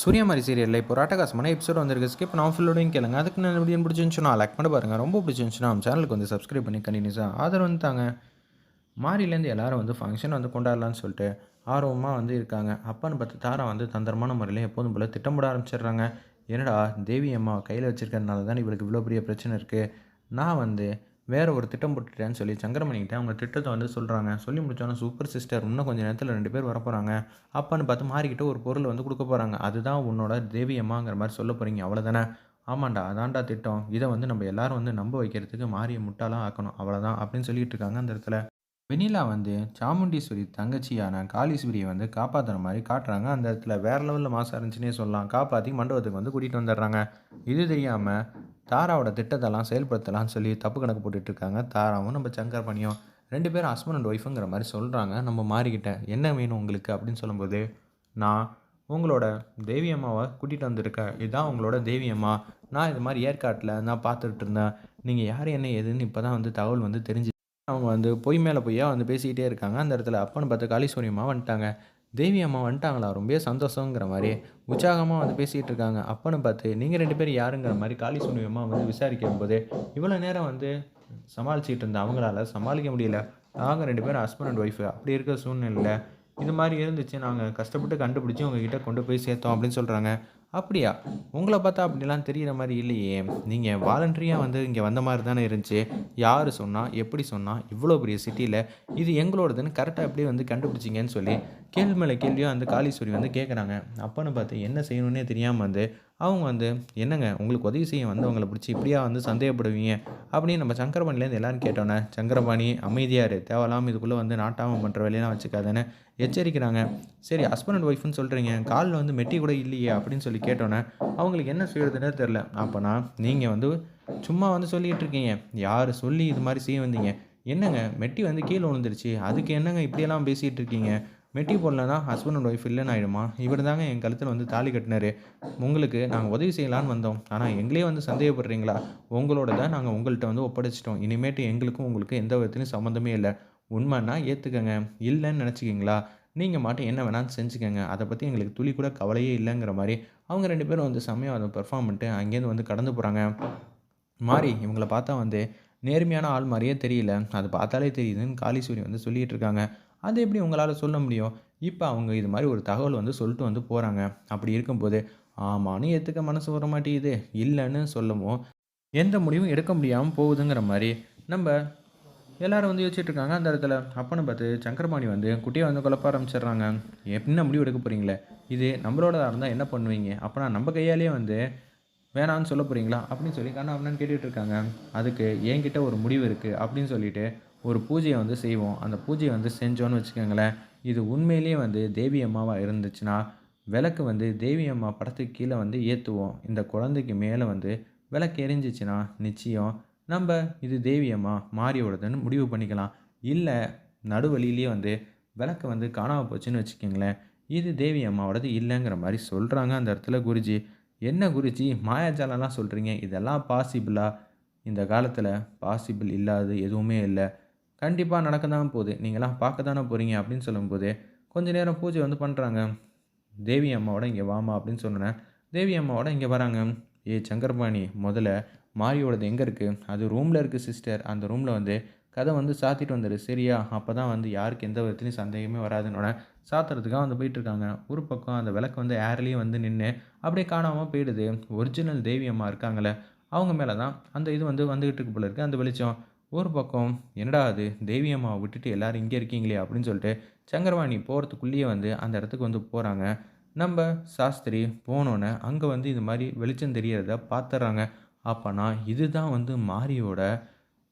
சூரியமாரி சீரியலில் இப்போ ராட்டகாசமான எபிசோட் வந்திருக்கு. ஸ்கிப் நான் ஃபுல்லோடையும் கேளுங்க. அதுக்கு நான் எப்படி பிடிச்சிருந்துச்சுன்னா லைக் பண்ண பாருங்கள் ரொம்ப பிடிச்சிருந்துச்சுன்னா நம்ம சேனலுக்கு வந்து சப்ஸ்கிரைப் பண்ணி கண்டினியூஸாக ஆதரவு வந்துட்டாங்க மாரிலேருந்து எல்லோரும் வந்து ஃபங்க்ஷன் வந்து கொண்டாடலான்னு சொல்லிட்டு ஆர்வமாக வந்து இருக்காங்க. அப்பான்னு பார்த்து தாரா வந்து தந்திரமான முறையில் எப்போதும் போல் திட்டமிட ஆரம்பிச்சிடுறாங்க. என்னடா தேவி அம்மா கையில் வச்சிருக்கறனால தான் இவளுக்கு இவ்வளோ பெரிய பிரச்சனை இருக்குது நான் வந்து வேறு ஒரு திட்டம் போட்டுட்டேன்னு சொல்லி சங்கரமணிக்கிட்ட அவங்க திட்டத்தை வந்து சொல்கிறாங்க சொல்லி முடிச்சோன்னே சூப்பர் சிஸ்டர் இன்னும் கொஞ்சம் நேரத்தில் ரெண்டு பேர் வர போகிறாங்க அப்பான்னு பார்த்து மாறிக்கிட்டு ஒரு பொருள் வந்து கொடுக்க போகிறாங்க அதுதான் உன்னோட தேவியம்மாங்கிற மாதிரி சொல்ல போகிறீங்க அவ்வளோதானே ஆமாண்டா அதான்டா திட்டம். இதை வந்து நம்ம எல்லாரும் வந்து நம்ப வைக்கிறதுக்கு மாறிய முட்டாலாம் ஆக்கணும். அவ்வளோதான் அப்படின்னு சொல்லிட்டு இருக்காங்க அந்த இடத்துல. வெண்ணிலா வந்து சாமுண்டீஸ்வரி தங்கச்சியான காளீஸ்வரியை வந்து காப்பாற்றுற மாதிரி காட்டுறாங்க. அந்த இடத்துல வேறு லெவலில் மாசம் இருந்துச்சுன்னே சொல்லலாம். காப்பாற்றி மண்டபத்துக்கு வந்து கூட்டிகிட்டு வந்துடுறாங்க. இது தெரியாமல் தாராவோட திட்டத்தெல்லாம் செயல்படுத்தலாம்னு சொல்லி தப்பு கணக்கு போட்டுட்ருக்காங்க. தாராவும் நம்ம சங்கர் பண்ணியும் ரெண்டு பேரும் ஹஸ்பண்ட் அண்ட் ஒய்ஃபுங்கிற மாதிரி சொல்கிறாங்க நம்ம மாறிக்கிட்ட என்ன வேணும் உங்களுக்கு? அப்படின்னு சொல்லும்போது நான் உங்களோட தேவி அம்மாவை கூட்டிகிட்டு வந்திருக்கேன். இதுதான் உங்களோட தேவி அம்மா. நான் இது மாதிரி ஏற்காட்டில் நான் பார்த்துட்டு இருந்தேன். நீங்கள் யார் என்ன ஏதுன்னு இப்போ தான் வந்து தகவல் வந்து தெரிஞ்சு அவங்க வந்து பொய் மேலே பொய்யா வந்து பேசிக்கிட்டே இருக்காங்க. அந்த இடத்துல அப்பன்னு பார்த்து காளீஸ்வரி வந்துட்டாங்க. தேவி அம்மா வந்துட்டாங்களா? ரொம்ப சந்தோஷங்கிற மாதிரி. உற்சாகமாக வந்து பேசிகிட்டு இருக்காங்க. அப்பன்னு பார்த்து நீங்கள் ரெண்டு பேரும் யாருங்கிற மாதிரி காளீஸ்வரி அம்மா வந்து விசாரிக்கும் போது இவ்வளோ நேரம் வந்து சமாளிச்சிட்டு இருந்த அவங்களால சமாளிக்க முடியல. நாங்கள் ரெண்டு பேரும் ஹஸ்பண்ட் அண்ட் ஒய்ஃபு அப்படி இருக்கிற சூழ்நிலையில் இது மாதிரி இருந்துச்சு. நாங்கள் கஷ்டப்பட்டு கண்டுபிடிச்சி உங்ககிட்ட கொண்டு போய் சேர்த்தோம் அப்படின்னு சொல்கிறாங்க அப்படியா? உங்களை பார்த்தா அப்படிலாம் தெரிகிற மாதிரி இல்லையே. நீங்கள் வாலண்டரியாக வந்து இங்கே வந்த மாதிரி தானே இருந்துச்சு. யார் சொன்னால் எப்படி சொன்னால் இவ்வளோ பெரிய சிட்டியில் இது எங்களோடதுன்னு கரெக்டாக எப்படி வந்து கண்டுபிடிச்சிங்கன்னு சொல்லி கேள்வி மேலே கேள்வியாக வந்து காளீஸ்வரி வந்து கேட்குறாங்க அப்போன்னு பார்த்து என்ன செய்யணுன்னே தெரியாமல் வந்து அவங்க வந்து என்னங்க உங்களுக்கு உதவி செய்ய வந்தவங்களை பிடிச்சி இப்படியா வந்து சந்தேகப்படுவீங்க? அப்படின்னு நம்ம சங்கரபாணிலேருந்து எல்லாரும் கேட்டோன்னே சங்கரபாணி அமைதியார் தேவையில்லாமல் இதுக்குள்ளே வந்து நாட்டாமல் பண்ணுற வேலையெல்லாம் வச்சுக்காதுன்னு எச்சரிக்கிறாங்க. சரி ஹஸ்பண்ட் அண்ட் ஒய்ஃப்னு சொல்கிறீங்க காலில் வந்து மெட்டி கூட இல்லையே அப்படின்னு சொல்லி கேட்டோன்னே அவங்களுக்கு என்ன செய்யறதுன்னே தெரில அப்போனா நீங்கள் வந்து சும்மா வந்து சொல்லிகிட்டு இருக்கீங்க. யார் சொல்லி இது மாதிரி செய்ய வந்தீங்க? என்னங்க? மெட்டி வந்து கீழே விழுந்துருச்சு. அதுக்கு என்னங்க இப்படியெல்லாம் பேசிகிட்டு இருக்கீங்க? மெட்டி போடலன்னா ஹஸ்பண்ட் அண்ட் ஒய்ஃப் இல்லைன்னு ஆகிடுமா இவர் தாங்க என் கழுத்தில் வந்து தாலி கட்டினாரு. உங்களுக்கு நாங்கள் உதவி செய்யலான்னு வந்தோம். ஆனால் எங்களே வந்து சந்தேகப்படுறீங்களா? உங்களோட தான் நாங்கள் உங்கள்கிட்ட வந்து ஒப்படைச்சிட்டோம். இனிமேட்டு எங்களுக்கும் உங்களுக்கு எந்த விதத்துலையும் சம்மந்தமே இல்லை. உண்மைன்னா ஏற்றுக்கங்க இல்லைன்னு நினச்சிக்கிங்களா? நீங்கள் மாட்டும் என்ன வேணாலும் செஞ்சுக்கோங்க. அதை பற்றி எங்களுக்கு துளி கூட கவலையே இல்லைங்கிற மாதிரி அவங்க ரெண்டு பேரும் வந்து செம்மையாக அதை பெர்ஃபார்ம் பண்ணிட்டு அங்கேருந்து வந்து கடந்து போகிறாங்க மாறி இவங்கள பார்த்தா வந்து நேர்மையான ஆள் மாதிரியே தெரியல. அது பார்த்தாலே தெரியுதுன்னு காளீஸ்வரி வந்து சொல்லிகிட்டு இருக்காங்க. அது எப்படி உங்களால் சொல்ல முடியும்? இப்போ அவங்க இது மாதிரி ஒரு தகவல் வந்து சொல்லிட்டு வந்து போகிறாங்க அப்படி இருக்கும்போது ஆமான்னு ஏற்றுக்க மனசு வர மாட்டேங்குது. இல்லைன்னு சொல்லவும் எந்த முடிவும் எடுக்க முடியாமல் போகுதுங்கிற மாதிரி நம்ம எல்லாரும் வந்து யோசிச்சுட்டு இருக்காங்க. அந்த இடத்துல அப்பன்னு பார்த்து சங்கரபாணி வந்து குட்டியை வந்து குழப்ப ஆரம்பிச்சிடுறாங்க. என்ன முடிவு எடுக்க போகிறீங்களே இது நம்மளோடதாக இருந்தால் என்ன பண்ணுவீங்க? அப்போனா நம்ம கையாலேயே வந்து வேணான்னு சொல்ல போகிறீங்களா அப்படின்னு சொல்லி கண்ணா அப்படின்னு கேட்டுகிட்டு இருக்காங்க. அதுக்கு என்கிட்ட ஒரு முடிவு இருக்குது அப்படின்னு சொல்லிட்டு ஒரு பூஜையை வந்து செய்வோம். அந்த பூஜையை வந்து செஞ்சோன்னு வச்சுக்கோங்களேன். இது உண்மையிலேயே வந்து தேவி அம்மாவாக இருந்துச்சுன்னா விளக்கு வந்து தேவி அம்மா படத்துக்கு கீழே வந்து ஏற்றுவோம் இந்த குழந்தைக்கு மேலே வந்து விளக்கு எரிஞ்சிச்சுன்னா நிச்சயம் நம்ம இது தேவியம்மா மாறியோடதுன்னு முடிவு பண்ணிக்கலாம். இல்லை நடுவழியிலேயே வந்து விளக்கு வந்து காணாமல் போச்சுன்னு வச்சுக்கோங்களேன். இது தேவி அம்மாவோடது இல்லைங்கிற மாதிரி சொல்கிறாங்க அந்த இடத்துல குருஜி. என்ன குருஜி மாயாஜாலம்லாம் சொல்கிறீங்க இதெல்லாம் பாசிபிளா இந்த காலத்தில் பாசிபிள் இல்லாது எதுவுமே இல்லை. கண்டிப்பாக நடக்க தான் போகுது. நீங்களாம் பார்க்க தானே போகிறீங்க அப்படின்னு சொல்லும்போது கொஞ்ச நேரம் பூஜை வந்து பண்ணுறாங்க தேவி அம்மாவோட இங்கே வாமா அப்படின்னு சொன்னேன். தேவி அம்மாவோட இங்கே வராங்க. ஏ சங்கர்பாணி முதல்ல மாரியோடது எங்கே இருக்குது அது ரூமில் இருக்குது சிஸ்டர் அந்த ரூமில் வந்து கதை வந்து சாத்திட்டு வந்துடு சரியா? அப்போ தான் வந்து யாருக்கு எந்த விதத்துலையும் சந்தேகமே வராதுன்னோட சாத்துறதுக்காக வந்து போயிட்டுருக்காங்க ஒரு பக்கம் அந்த விளக்கு வந்து ஏர்லேயே வந்து நின்று அப்படியே காணாமல் போயிடுது. ஒரிஜினல் தேவி அம்மா இருக்காங்களே அவங்க மேலே தான் அந்த இது வந்து வந்துகிட்டு இருக்கு போல இருக்குது அந்த வெளிச்சம். ஒரு பக்கம் என்னடா அது? தேவி அம்மாவை விட்டுட்டு எல்லோரும் இங்கே இருக்கீங்களே? அப்படின்னு சொல்லிட்டு சங்கரவாணி போகிறதுக்குள்ளேயே வந்து அந்த இடத்துக்கு வந்து போகிறாங்க நம்ம சாஸ்திரி போனோன்னே அங்கே வந்து இது மாதிரி வெளிச்சம் தெரியறத பார்த்துட்றாங்க அப்போனா இதுதான் வந்து மாரியோட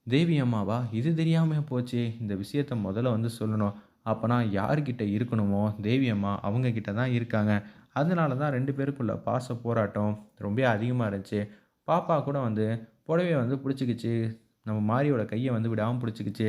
தேவி அம்மாவா? இது தெரியாமல் போச்சு. இந்த விஷயத்த முதல்ல வந்து சொல்லணும். அப்போனா யார்கிட்ட இருக்கணுமோ? தேவி அம்மா அவங்கக்கிட்ட தான் இருக்காங்க. அதனால தான் ரெண்டு பேருக்குள்ள பாச போராட்டம் ரொம்ப அதிகமாக இருந்துச்சு. பாப்பா கூட வந்து புடவையை வந்து பிடிச்சிக்கிச்சு. நம்ம மாரியோட கையை வந்து விடாமல் பிடிச்சிக்கிச்சு.